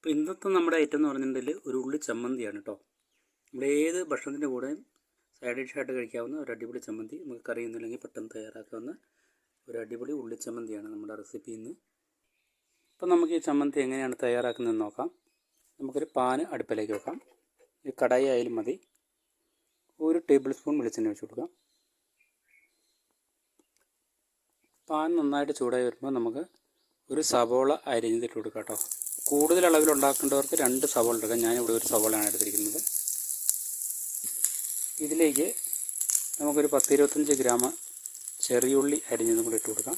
അപ്പോൾ ഇന്നത്തെ നമ്മുടെ ഐറ്റം എന്ന് പറഞ്ഞിട്ടുണ്ടെങ്കിൽ ഒരു ഉള്ളി ചമ്മന്തിയാണ് കേട്ടോ. നമ്മുടെ ഏത് ഭക്ഷണത്തിന്റെ കൂടെയും സൈഡ് ഡിഷായിട്ട് കഴിക്കാവുന്ന ഒരു അടിപൊളി ചമ്മന്തി നമുക്ക് കറിയൊന്നുമില്ലെങ്കിൽ പെട്ടെന്ന് തയ്യാറാക്കാവുന്ന ഒരു അടിപൊളി ഉള്ളി ചമ്മന്തിയാണ് നമ്മുടെ റെസിപ്പി ഇന്ന്. അപ്പോൾ നമുക്ക് ഈ ചമ്മന്തി എങ്ങനെയാണ് തയ്യാറാക്കുന്നതെന്ന് നോക്കാം. നമുക്കൊരു പാന് അടുപ്പിലേക്ക് വെക്കാം. ഒരു കടായി ആയാലും മതി. ഒരു ടേബിൾ സ്പൂൺ വെളിച്ചെണ്ണ വെച്ച് കൊടുക്കാം. പാൻ നന്നായിട്ട് ചൂടായി വരുമ്പോൾ നമുക്ക് ഒരു സവോള അരിഞ്ഞിട്ട് കൊടുക്കാം കേട്ടോ. കൂടുതൽ അളവിൽ ഉണ്ടാക്കേണ്ടവർക്ക് രണ്ട് സവോള എടുക്കാം. ഞാനിവിടെ ഒരു സവോളയാണ് എടുത്തിരിക്കുന്നത്. ഇതിലേക്ക് നമുക്കൊരു പത്ത് ഇരുപത്തഞ്ച് ഗ്രാം ചെറിയുള്ളി അരിഞ്ഞതും കൂടി ഇട്ട് കൊടുക്കാം.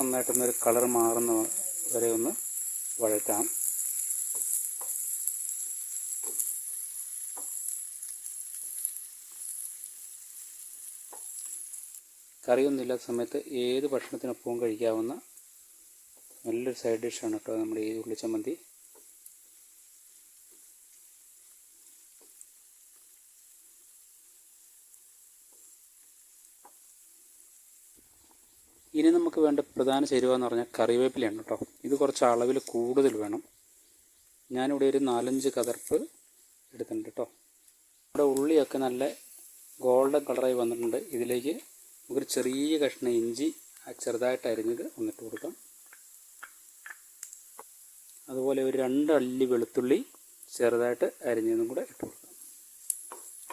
നന്നായിട്ടൊന്നൊരു കളർ മാറുന്ന വരെ ഒന്ന് വഴറ്റാം. കറിയൊന്നും ഇല്ലാത്ത സമയത്ത് ഏത് ഭക്ഷണത്തിനൊപ്പവും കഴിക്കാവുന്ന നല്ലൊരു സൈഡ് ഡിഷാണ് കേട്ടോ നമ്മുടെ ഈ ഉള്ളിച്ചമ്മന്തി ഇനി നമുക്ക് വേണ്ട പ്രധാന ചേരുവ എന്ന് പറഞ്ഞാൽ കറിവേപ്പിലയാണ് കേട്ടോ. ഇത് കുറച്ച് അളവിൽ കൂടുതൽ വേണം. ഞാനിവിടെ ഒരു നാലഞ്ച് കതർപ്പ് എടുത്തിട്ടുണ്ട് കേട്ടോ. നമ്മുടെ ഉള്ളിയൊക്കെ നല്ല ഗോൾഡൻ കളറായി വന്നിട്ടുണ്ട്. ഇതിലേക്ക് നമുക്കൊരു ചെറിയ കഷ്ണം ഇഞ്ചി ചെറുതായിട്ട് അരിഞ്ഞത് ഒന്നിട്ട് കൊടുക്കാം. അതുപോലെ ഒരു രണ്ട് അല്ലി വെളുത്തുള്ളി ചെറുതായിട്ട് അരിഞ്ഞതും കൂടെ ഇട്ട് കൊടുക്കാം.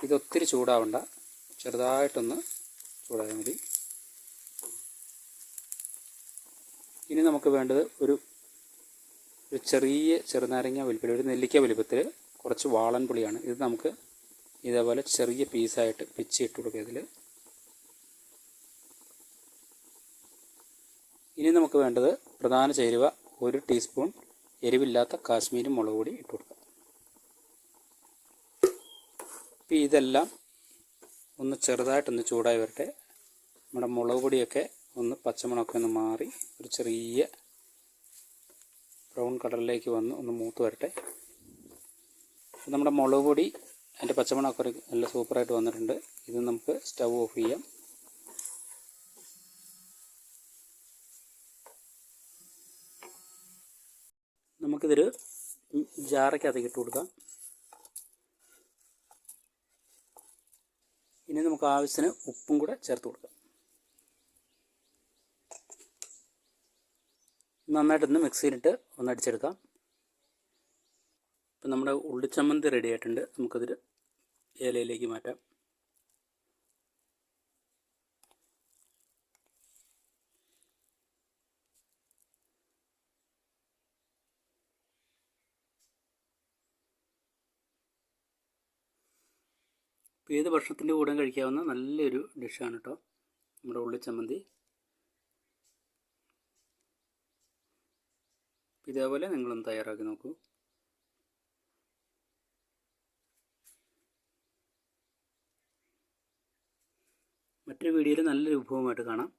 ഇതൊത്തിരി ചൂടാവണ്ട. ചെറുതായിട്ടൊന്ന് ചൂടായാൽ മതി. ഇനി നമുക്ക് വേണ്ടത് ഒരു ഒരു ചെറിയ ചെറുനാരങ്ങ വലിപ്പത്തിൽ ഒരു നെല്ലിക്ക വലിപ്പത്തിൽ കുറച്ച് വാളൻ പുളിയാണ് ഇത് നമുക്ക് ഇതേപോലെ ചെറിയ പീസായിട്ട് പിച്ചിട്ട് കൊടുക്കുക ഇതിൽ ഇനി നമുക്ക് വേണ്ടത് പ്രധാന ചേരുവ ഒരു ടീസ്പൂൺ എരിവില്ലാത്ത കാശ്മീരി മുളക് പൊടി ഇട്ട് കൊടുക്കുക. അപ്പോൾ ഇതെല്ലാം ഒന്ന് ചെറുതായിട്ടൊന്ന് ചൂടായി വരട്ടെ. നമ്മുടെ മുളക് പൊടിയൊക്കെ ഒന്ന് പച്ചമുളകൊക്കെ ഒന്ന് മാറി ഒരു ചെറിയ ബ്രൗൺ കളറിലേക്ക് വന്ന് ഒന്ന് മൂത്ത് വരട്ടെ. നമ്മുടെ മുളക് പൊടി അതിന്റെ പച്ചമുളകൊക്കെ നല്ല സൂപ്പറായിട്ട് വന്നിട്ടുണ്ട്. ഇത് നമുക്ക് സ്റ്റവ് ഓഫ് ചെയ്യാം. നമുക്കിതൊരു ജാറയ്ക്കകത്തേക്ക് ഇട്ട് കൊടുക്കാം. ഇനി നമുക്ക് ആവശ്യത്തിന് ഉപ്പും കൂടെ ചേർത്ത് കൊടുക്കാം. നന്നായിട്ടൊന്ന് മിക്സിയിലിട്ട് ഒന്ന് അടിച്ചെടുക്കാം. ഇപ്പം നമ്മുടെ ഉള്ളിച്ചമ്മന്തി റെഡി ആയിട്ടുണ്ട്. നമുക്കതൊരു ഇലയിലേക്ക് മാറ്റാം. ഇപ്പോൾ ഏത് ഭക്ഷണത്തിന്റെ കൂടെ കഴിക്കാവുന്ന നല്ലൊരു ഡിഷാണ് കേട്ടോ നമ്മുടെ ഉള്ളി ചമ്മന്തി. ഇതേപോലെ നിങ്ങളൊന്ന് തയ്യാറാക്കി നോക്കൂ. മറ്റൊരു വീഡിയോയിൽ നല്ലൊരു വിഭവമായിട്ട് കാണാം.